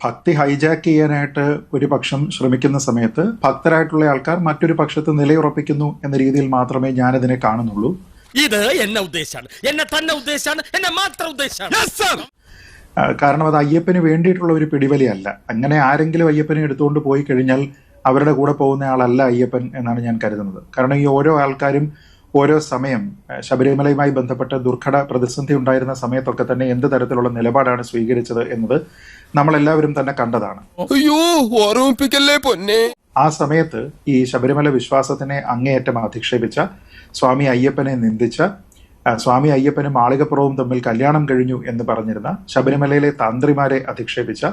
ഭക്തി ഹൈജാക്ക് ചെയ്യാനായിട്ട് ഒരു പക്ഷം ശ്രമിക്കുന്ന സമയത്ത് ഭക്തരായിട്ടുള്ള ആൾക്കാർ മറ്റൊരു പക്ഷത്ത് നിലയുറപ്പിക്കുന്നു എന്ന രീതിയിൽ മാത്രമേ ഞാനതിനെ കാണുന്നുള്ളൂ. ഇത് എന്നെ ഉദ്ദേശമാണ് എന്നെ തന്നെ ഉദ്ദേശമാണ് എന്നെ മാത്രം ഉദ്ദേശമാണ് കാരണം അത് അയ്യപ്പന് വേണ്ടിയിട്ടുള്ള ഒരു പിടിവലിയല്ല അങ്ങനെ ആരെങ്കിലും അയ്യപ്പനെ എടുത്തുകൊണ്ട് പോയി കഴിഞ്ഞാൽ അവരുടെ കൂടെ പോകുന്ന ആളല്ല അയ്യപ്പൻ എന്നാണ് ഞാൻ കരുതുന്നത്. കാരണം ഈ ഓരോ ആൾക്കാരും ഓരോ സമയം ശബരിമലയുമായി ബന്ധപ്പെട്ട് ദുർഘട പ്രതിസന്ധി ഉണ്ടായിരുന്ന സമയത്തൊക്കെ തന്നെ എന്ത് തരത്തിലുള്ള നിലപാടാണ് സ്വീകരിച്ചത് എന്നത് നമ്മളെല്ലാവരും തന്നെ കണ്ടതാണ്. അയ്യോ ഓർമ്മിപ്പിക്കല്ലേ പൊന്നെ? ആ സമയത്ത് ഈ ശബരിമല വിശ്വാസത്തിനെ അങ്ങേയറ്റം അധിക്ഷേപിച്ച സ്വാമി അയ്യപ്പനെ നിന്ദിച്ച സ്വാമി അയ്യപ്പനും മാളികപ്പുറവും തമ്മിൽ കല്യാണം കഴിഞ്ഞു എന്ന് പറഞ്ഞിരുന്ന ശബരിമലയിലെ തന്ത്രിമാരെ അധിക്ഷേപിച്ച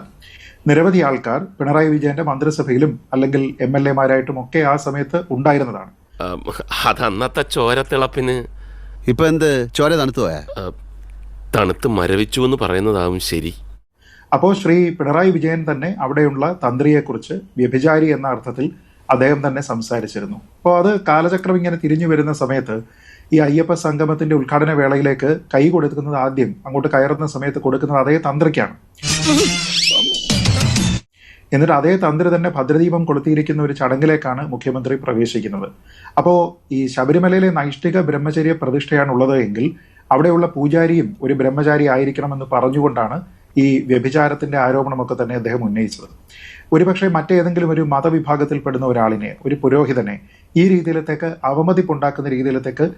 നിരവധി ആൾക്കാർ പിണറായി വിജയന്റെ മന്ത്രിസഭയിലും അല്ലെങ്കിൽ എം എൽ എമാരായിട്ടും ഒക്കെ ആ സമയത്ത് ഉണ്ടായിരുന്നതാണ്. അതന്നത്തെ ചോരത്തിളപ്പിന് ഇപ്പൊ എന്ത്? ചോര തണുത്തു പോയാ? തണുത്ത് മരവിച്ചു എന്ന് പറയുന്നതാവും ശരി. അപ്പോൾ ശ്രീ പിണറായി വിജയൻ തന്നെ അവിടെയുള്ള തന്ത്രിയെക്കുറിച്ച് വ്യഭിചാരി എന്ന അർത്ഥത്തിൽ അദ്ദേഹം തന്നെ സംസാരിച്ചിരുന്നു. അപ്പോൾ അത് കാലചക്രം ഇങ്ങനെ തിരിഞ്ഞു വരുന്ന സമയത്ത് ഈ അയ്യപ്പ സംഗമത്തിന്റെ ഉദ്ഘാടന വേളയിലേക്ക് കൈ കൊടുക്കുന്നത് ആദ്യം അങ്ങോട്ട് കയറുന്ന സമയത്ത് കൊടുക്കുന്നത് അതേ തന്ത്രിക്കാണ്. എന്നിട്ട് അതേ തന്ത്രി തന്നെ ഭദ്രദീപം കൊളുത്തിയിരിക്കുന്ന ഒരു ചടങ്ങിലേക്കാണ് മുഖ്യമന്ത്രി പ്രവേശിക്കുന്നത്. അപ്പോൾ ഈ ശബരിമലയിലെ നൈഷ്ഠിക ബ്രഹ്മചര്യ പ്രതിഷ്ഠയാണ് ഉള്ളത് എങ്കിൽ അവിടെയുള്ള പൂജാരിയും ഒരു ബ്രഹ്മചാരി ആയിരിക്കണമെന്ന് പറഞ്ഞുകൊണ്ടാണ് ഈ വ്യഭിചാരത്തിന്റെ ആരോപണമൊക്കെ തന്നെ അദ്ദേഹം ഉന്നയിച്ചത്. ഒരുപക്ഷെ മറ്റേതെങ്കിലും ഒരു മതവിഭാഗത്തിൽപ്പെടുന്ന ഒരാളിനെ ഒരു പുരോഹിതനെ ഈ രീതിയിലത്തേക്ക് അവമതിപ്പുണ്ടാക്കുന്ന രീതിയിലത്തേക്ക്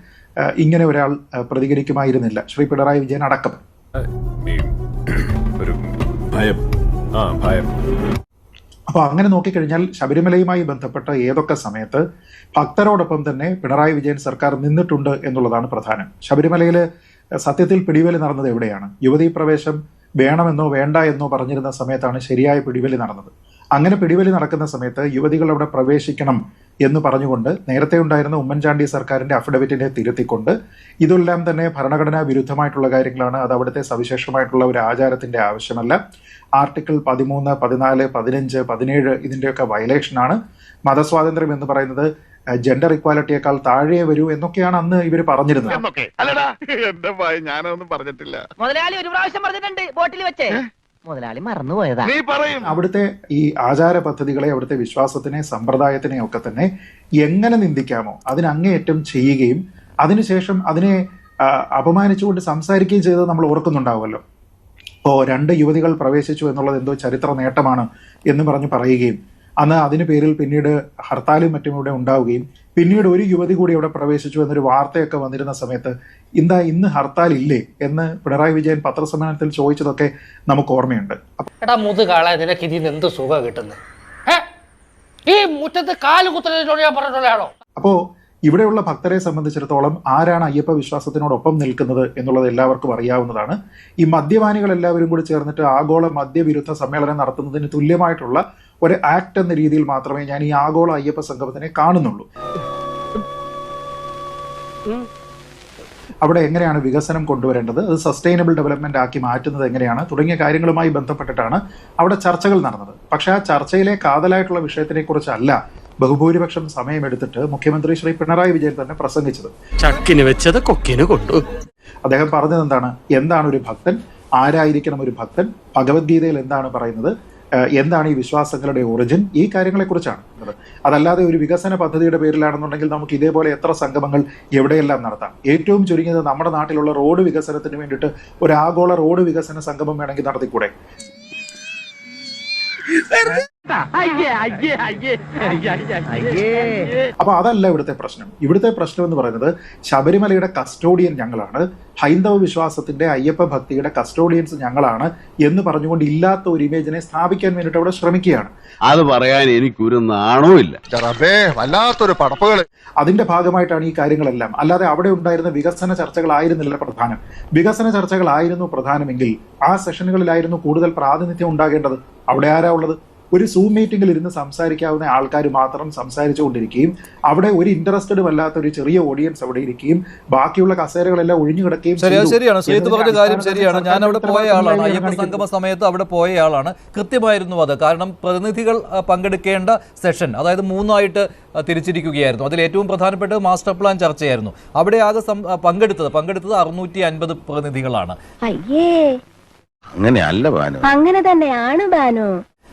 ഇങ്ങനെ ഒരാൾ പ്രതികരിക്കുമായിരുന്നില്ല. ശ്രീ പിണറായി വിജയൻ അടക്കം. ഒരു ഭയം. ആ ഭയം. അപ്പോൾ അങ്ങനെ നോക്കിക്കഴിഞ്ഞാൽ ശബരിമലയുമായി ബന്ധപ്പെട്ട ഏതൊക്കെ സമയത്ത് ഭക്തരോടൊപ്പം തന്നെ പിണറായി വിജയൻ സർക്കാർ നിന്നിട്ടുണ്ട് എന്നുള്ളതാണ് പ്രധാനം. ശബരിമലയിൽ സത്യത്തിൽ പിടിവലി നടന്നത് എവിടെയാണ്? യുവതീ പ്രവേശം വേണമെന്നോ വേണ്ട എന്നോ പറഞ്ഞിരുന്ന സമയത്താണ് ശരിയായ പിടിവലി നടന്നത്. അങ്ങനെ പിടിവലി നടക്കുന്ന സമയത്ത് യുവതികൾ അവിടെ പ്രവേശിക്കണം എന്ന് പറഞ്ഞുകൊണ്ട് നേരത്തെ ഉണ്ടായിരുന്ന ഉമ്മൻചാണ്ടി സർക്കാരിന്റെ അഫിഡവിറ്റിനെ തിരുത്തിക്കൊണ്ട് ഇതെല്ലാം തന്നെ ഭരണഘടനാ വിരുദ്ധമായിട്ടുള്ള കാര്യങ്ങളാണ്. അത് അവിടുത്തെ സവിശേഷമായിട്ടുള്ള ഒരു ആചാരത്തിന്റെ ആവശ്യമല്ല. ആർട്ടിക്കിൾ പതിമൂന്ന് പതിനാല് പതിനഞ്ച് പതിനേഴ് ഇതിന്റെയൊക്കെ വയലേഷനാണ് മതസ്വാതന്ത്ര്യം എന്ന് പറയുന്നത് ജെൻഡർ ഇക്വാലിറ്റിയേക്കാൾ താഴെ വരൂ എന്നൊക്കെയാണ് അന്ന് ഇവർ പറഞ്ഞിരുന്നത്. ഞാനൊന്നും പറഞ്ഞിട്ടില്ല. മുതലാളി ഒരു പ്രാവശ്യം പറഞ്ഞിട്ടുണ്ട് ബോട്ടിൽ വെച്ചേ. മുതലാളി മറന്നുപോയതാ. നീ പറയും. അവിടുത്തെ ഈ ആചാര പദ്ധതികളെ അവിടുത്തെ വിശ്വാസത്തിനെ സമ്പ്രദായത്തിനെ ഒക്കെ തന്നെ എങ്ങനെ നിന്ദിക്കാമോ അതിനങ്ങേയറ്റം ചെയ്യുകയും അതിനുശേഷം അതിനെ ആ, അപമാനിച്ചുകൊണ്ട് സംസാരിക്കുകയും ചെയ്തത് നമ്മൾ ഓർക്കുന്നുണ്ടാവുമല്ലോ. ഓ രണ്ട് യുവതികൾ പ്രവേശിച്ചു എന്നുള്ളത് എന്തോ ചരിത്ര നേട്ടമാണ് എന്ന് പറഞ്ഞ് പറയുകയും അന്ന് അതിന് പേരിൽ പിന്നീട് ഹർത്താലും മറ്റും ഇവിടെ ഉണ്ടാവുകയും പിന്നീട് ഒരു യുവതി കൂടി ഇവിടെ പ്രവേശിച്ചു എന്നൊരു വാർത്തയൊക്കെ വന്നിരുന്ന സമയത്ത് എന്താ ഇന്ന് ഹർത്താൽ ഇല്ലേ എന്ന് പിണറായി വിജയൻ പത്രസമ്മേളനത്തിൽ ചോദിച്ചതൊക്കെ നമുക്ക് ഓർമ്മയുണ്ട്. എടാ മുതുകാളെ നിനക്ക് ഇതിന് എന്ത് സുഖം കിട്ടുന്നത് ഈ മുറ്റത്ത് കാൽ കുത്തുന്നതിനോട് ഞാൻ പറഞ്ഞിട്ടുള്ളതാണോ? അപ്പോൾ ഇവിടെയുള്ള ഭക്തരെ സംബന്ധിച്ചിടത്തോളം ആരാണ് അയ്യപ്പ വിശ്വാസത്തിനോടൊപ്പം നിൽക്കുന്നത് എന്നുള്ളത് എല്ലാവർക്കും അറിയാവുന്നതാണ്. ഈ മദ്യപാനികൾ എല്ലാവരും കൂടി ചേർന്നിട്ട് ആഗോള മദ്യവിരുദ്ധ സമ്മേളനം നടത്തുന്നതിന് തുല്യമായിട്ടുള്ള ഒരു ആക്ട് എന്ന രീതിയിൽ മാത്രമേ ഞാൻ ഈ ആഗോള അയ്യപ്പ സംഗമത്തിനെ കാണുന്നുള്ളൂ. അവിടെ എങ്ങനെയാണ് വികസനം കൊണ്ടുവരേണ്ടത്? അത് സസ്റ്റൈനബിൾ ഡെവലപ്മെന്റ് ആക്കി മാറ്റുന്നത് എങ്ങനെയാണ്? തുടങ്ങിയ കാര്യങ്ങളുമായി ബന്ധപ്പെട്ടിട്ടാണ് അവിടെ ചർച്ചകൾ നടന്നത്. പക്ഷേ ആ ചർച്ചയിലെ കാതലായിട്ടുള്ള വിഷയത്തിനെ കുറിച്ചല്ല ബഹുഭൂരിപക്ഷം സമയമെടുത്തിട്ട് മുഖ്യമന്ത്രി ശ്രീ പിണറായി വിജയൻ തന്നെ പ്രസംഗിച്ചത്. ചക്കിന് വെച്ചത് കൊക്കിന് കൊണ്ടു. അദ്ദേഹം പറഞ്ഞത് എന്താണ് എന്താണ് ഒരു ഭക്തൻ? ആരായിരിക്കണം ഒരു ഭക്തൻ? ഭഗവത്ഗീതയിൽ എന്താണ് പറയുന്നത്? എന്താണ് ഈ വിശ്വാസങ്ങളുടെ ഒറിജിൻ ഈ കാര്യങ്ങളെക്കുറിച്ചാണ്. അതല്ലാതെ ഒരു വികസന പദ്ധതിയുടെ പേരിലാണെന്നുണ്ടെങ്കിൽ നമുക്ക് ഇതേപോലെ എത്ര സംഗമങ്ങൾ എവിടെയെല്ലാം നടത്താം? ഏറ്റവും ചുരുങ്ങിയത് നമ്മുടെ നാട്ടിലുള്ള റോഡ് വികസനത്തിന് വേണ്ടിയിട്ട് ഒരു ആഗോള റോഡ് വികസന സംഗമം വേണമെങ്കിൽ നടത്തിക്കൂടെ? അയ്യേ അയ്യേ അയ്യേ അയ്യേ അപ്പൊ അതല്ല ഇവിടുത്തെ പ്രശ്നം. ഇവിടുത്തെ പ്രശ്നം എന്ന് പറയുന്നത് ശബരിമലയുടെ കസ്റ്റോഡിയൻ ഞങ്ങളാണ്. ഹൈന്ദവ വിശ്വാസത്തിന്റെ അയ്യപ്പ ഭക്തിയുടെ കസ്റ്റോഡിയൻസ് ഞങ്ങളാണ് എന്ന് പറഞ്ഞുകൊണ്ട് ഇല്ലാത്ത ഒരു ഇമേജിനെ സ്ഥാപിക്കാൻ വേണ്ടിട്ട് അവിടെ ശ്രമിക്കുകയാണ്. അത് പറയാൻ എനിക്കൊരു നാണോ ഇല്ല. വല്ലാത്തൊരു പടപ്പുകൾ അതിന്റെ ഭാഗമായിട്ടാണ് ഈ കാര്യങ്ങളെല്ലാം. അല്ലാതെ അവിടെ ഉണ്ടായിരുന്ന വികസന ചർച്ചകളായിരുന്നില്ല പ്രധാനം. വികസന ചർച്ചകളായിരുന്നു പ്രധാനമെങ്കിൽ ആ സെഷനുകളിലായിരുന്നു കൂടുതൽ പ്രാതിനിധ്യം ഉണ്ടാകേണ്ടത്. അവിടെ ആരാ ഉള്ളത്? ഒരു സൂം മീറ്റിംഗിൽ ഇരുന്ന് സംസാരിക്കാവുന്ന ആൾക്കാർ മാത്രം സംസാരിച്ചുകൊണ്ടിരിക്കുകയും അവിടെ ഒരു ഇൻട്രസ്റ്റഡും അല്ലാത്ത ഒരു ചെറിയ ഓഡിയൻസ് അവിടെ ഇരിക്കുകയും ബാക്കിയുള്ള കസേരകളെല്ലാം ഒഴിഞ്ഞു കിടക്കുകയും ശരിയാണ്. ശരിയാണ് ശ്രീത്ത് പറഞ്ഞ കാര്യം ശരിയാണ്. ഞാൻ അവിടെ പോയ ആളാണ്. അയ്യപ്പ സംഗമ സമയത്ത് അവിടെ പോയ ആളാണ്. കൃത്യമായിരുന്നു അത്. കാരണം പ്രതിനിധികൾ പങ്കെടുക്കേണ്ട സെഷൻ അതായത് മൂന്നായിട്ട് തിരിച്ചിരിക്കുകയായിരുന്നു. അതിൽ ഏറ്റവും പ്രധാനപ്പെട്ടത് മാസ്റ്റർ പ്ലാൻ ചർച്ചയായിരുന്നു. അവിടെ ആകെ പങ്കെടുത്തത് പങ്കെടുത്തത് അറുന്നൂറ്റി അൻപത് പ്രതിനിധികളാണ് അങ്ങനെയല്ല ബാനു. അങ്ങനെ തന്നെയാണ് ബാനു.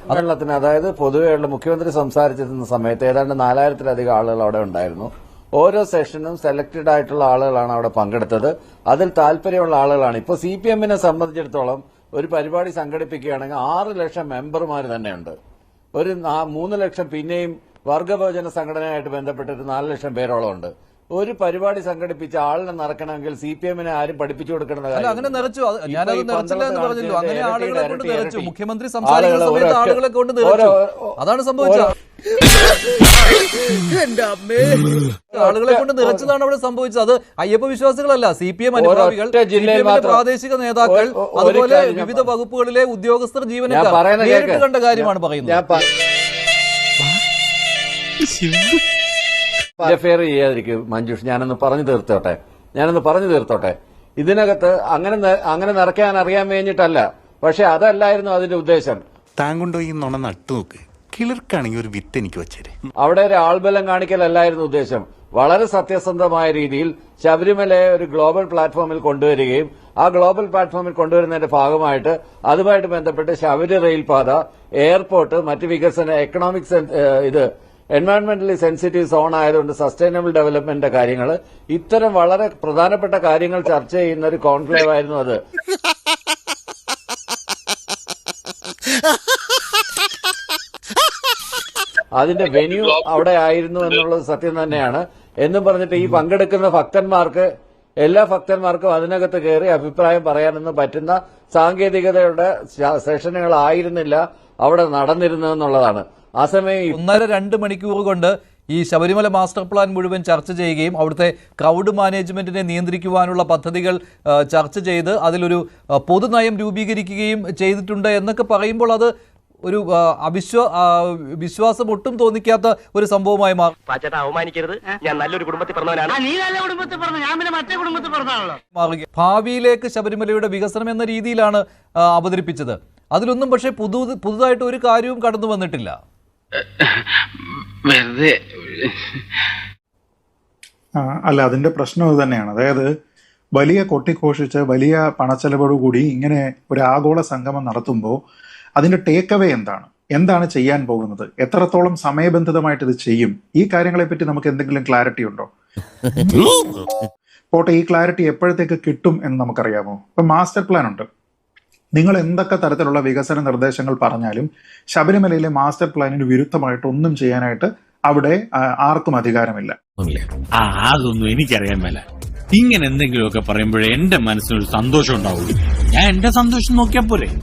സമ്മേളനത്തിന് അതായത് പൊതുവെയുള്ള മുഖ്യമന്ത്രി സംസാരിച്ചിരുന്ന സമയത്ത് ഏതാണ്ട് നാലായിരത്തിലധികം ആളുകൾ അവിടെ ഉണ്ടായിരുന്നു. ഓരോ സെഷനും സെലക്ടഡ് ആയിട്ടുള്ള ആളുകളാണ് അവിടെ പങ്കെടുത്തത്. അതിൽ താല്പര്യമുള്ള ആളുകളാണ്. ഇപ്പോൾ സി പി എമ്മിനെ സംബന്ധിച്ചിടത്തോളം ഒരു പരിപാടി സംഘടിപ്പിക്കുകയാണെങ്കിൽ ആറ് ലക്ഷം മെമ്പർമാർ തന്നെയുണ്ട്. ഒരു മൂന്ന് ലക്ഷം പിന്നെയും വർഗഭോജന സംഘടനയായിട്ട് ബന്ധപ്പെട്ടിട്ട് നാല് ലക്ഷം പേരോളം ഉണ്ട്. ഒരു പരിപാടി സംഘടിപ്പിച്ച ആളിനെ നിറക്കണമെങ്കിൽ സി പി എമ്മിനെ ആരും പഠിപ്പിച്ചു കൊടുക്കേണ്ട അല്ല അങ്ങനെ നിറച്ചു. ഞാനത് നിറച്ചില്ല എന്ന് പറഞ്ഞല്ലോ. അങ്ങനെ ആളുകളെ കൊണ്ട് നിറച്ചു. മുഖ്യമന്ത്രി സംസാരിക്കുന്ന സമയത്ത് ആളുകളെ കൊണ്ട് നിറച്ചു. അതാണ് സംഭവിച്ചത്. ആളുകളെ കൊണ്ട് നിറച്ചതാണ് അവിടെ സംഭവിച്ചത്. അത് അയ്യപ്പ വിശ്വാസികളല്ല സി പി എം അനുഭാവികൾ. പ്രാദേശിക നേതാക്കൾ അതുപോലെ വിവിധ വകുപ്പുകളിലെ ഉദ്യോഗസ്ഥർ ജീവനക്കാർ നേരിട്ട് കണ്ട കാര്യമാണ് പറയുന്നത്. ഇന്റർഫിയർ ചെയ്യാതിരിക്കും മഞ്ജുഷ്. ഞാനൊന്ന് പറഞ്ഞു തീർത്തോട്ടെ. ഞാനൊന്ന് പറഞ്ഞു തീർത്തോട്ടെ. ഇതിനകത്ത് അങ്ങനെ അങ്ങനെ നിറയ്ക്കാൻ അറിയാൻ വേണ്ടിയിട്ടല്ല. പക്ഷെ അതല്ലായിരുന്നു അതിന്റെ ഉദ്ദേശം. താങ്കൊണ്ട് ഈ നുണ നട്ടു നോക്ക്. കിളിർക്കാണെങ്കിൽ ഒരു വിത്ത് എനിക്ക് വെച്ചേരെ. അവിടെ ഒരു ആൾബലം കാണിക്കലല്ലായിരുന്നു ഉദ്ദേശം. വളരെ സത്യസന്ധമായ രീതിയിൽ ശബരിമലയെ ഒരു ഗ്ലോബൽ പ്ലാറ്റ്ഫോമിൽ കൊണ്ടുവരികയും ആ ഗ്ലോബൽ പ്ലാറ്റ്ഫോമിൽ കൊണ്ടുവരുന്നതിന്റെ ഭാഗമായിട്ട് അതുമായിട്ട് ബന്ധപ്പെട്ട് ശബരി റെയിൽപാത എയർപോർട്ട് മറ്റ് വികസന എക്കണോമിക് ഇത് എൻവയോൺമെന്റലി സെൻസിറ്റീവ് സോൺ ആയതുകൊണ്ട് സസ്റ്റൈനബിൾ ഡെവലപ്മെന്റിന്റെ കാര്യങ്ങൾ ഇത്തരം വളരെ പ്രധാനപ്പെട്ട കാര്യങ്ങൾ ചർച്ച ചെയ്യുന്ന ഒരു കോൺക്ലേവ് ആയിരുന്നു അത്. അതിന്റെ വെന്യൂ അവിടെ ആയിരുന്നു എന്നുള്ളത് സത്യം തന്നെയാണ്. എന്നും പറഞ്ഞിട്ട് ഈ പങ്കെടുക്കുന്ന ഭക്തന്മാർക്ക് എല്ലാ ഭക്തന്മാർക്കും അതിനകത്ത് കയറി അഭിപ്രായം പറയാനൊന്നും പറ്റുന്ന സാങ്കേതികതയുടെ സെഷനുകൾ ആയിരുന്നില്ല അവിടെ നടന്നിരുന്നതെന്നുള്ളതാണ് ആ സമയം ഒന്നര രണ്ട് മണിക്കൂർ കൊണ്ട് ഈ ശബരിമല മാസ്റ്റർ പ്ലാൻ മുഴുവൻ ചർച്ച ചെയ്യുകയും അവിടുത്തെ ക്രൗഡ് മാനേജ്മെന്റിനെ നിയന്ത്രിക്കുവാനുള്ള പദ്ധതികൾ ചർച്ച ചെയ്ത് അതിലൊരു പൊതുനയം രൂപീകരിക്കുകയും ചെയ്തിട്ടുണ്ട് എന്നൊക്കെ പറയുമ്പോൾ അത് ഒരു അവിശ്വ വിശ്വാസം ഒട്ടും തോന്നിക്കാത്ത ഒരു സംഭവമായി മാറി. അവമാനിക്കരുത്. ഞാൻ നല്ലൊരു കുടുംബത്തിൽ പറഞ്ഞവനാണ് നീ നല്ല കുടുംബത്തിൽ പറഞ്ഞു ഞാൻ പിന്നെ മറ്റേ കുടുംബത്തിൽ പറഞ്ഞാണല്ലോ മാറുക ഭാവിയിലേക്ക് ശബരിമലയുടെ വികസനം എന്ന രീതിയിലാണ് അവതരിപ്പിച്ചത്. അതിലൊന്നും പക്ഷേ പുതു പുതുതായിട്ട് ഒരു കാര്യവും കടന്നു വന്നിട്ടില്ല. ആ, അല്ല അതിന്റെ പ്രശ്നം ഇത് തന്നെയാണ്. അതായത് വലിയ കൊട്ടിഘോഷിച്ച് വലിയ പണച്ചെലവോടുകൂടി ഇങ്ങനെ ഒരു ആഗോള സംഗമം നടത്തുമ്പോൾ അതിന്റെ ടേക്ക് അവേ എന്താണ്? എന്താണ് ചെയ്യാൻ പോകുന്നത്? എത്രത്തോളം സമയബന്ധിതമായിട്ട് ഇത് ചെയ്യും? ഈ കാര്യങ്ങളെ പറ്റി നമുക്ക് എന്തെങ്കിലും ക്ലാരിറ്റി ഉണ്ടോ? പോട്ടെ ഈ ക്ലാരിറ്റി എപ്പോഴത്തേക്ക് കിട്ടും എന്ന് നമുക്കറിയാമോ? ഇപ്പൊ മാസ്റ്റർ പ്ലാൻ ഉണ്ട്. നിങ്ങൾ എന്തൊക്കെ തരത്തിലുള്ള വികസന നിർദ്ദേശങ്ങൾ പറഞ്ഞാലും ശബരിമലയിലെ മാസ്റ്റർ പ്ലാനിന് വിരുദ്ധമായിട്ട് ഒന്നും ചെയ്യാനായിട്ട് അവിടെ ആർക്കും അധികാരമില്ല. അതൊന്നും എനിക്കറിയാൻ മേല. ഇങ്ങനെ എന്തെങ്കിലുമൊക്കെ പറയുമ്പോഴേ എന്റെ മനസ്സിനൊരു സന്തോഷം ഉണ്ടാവുള്ളൂ. ഞാൻ എന്റെ സന്തോഷം നോക്കിയാൽ പോരെ.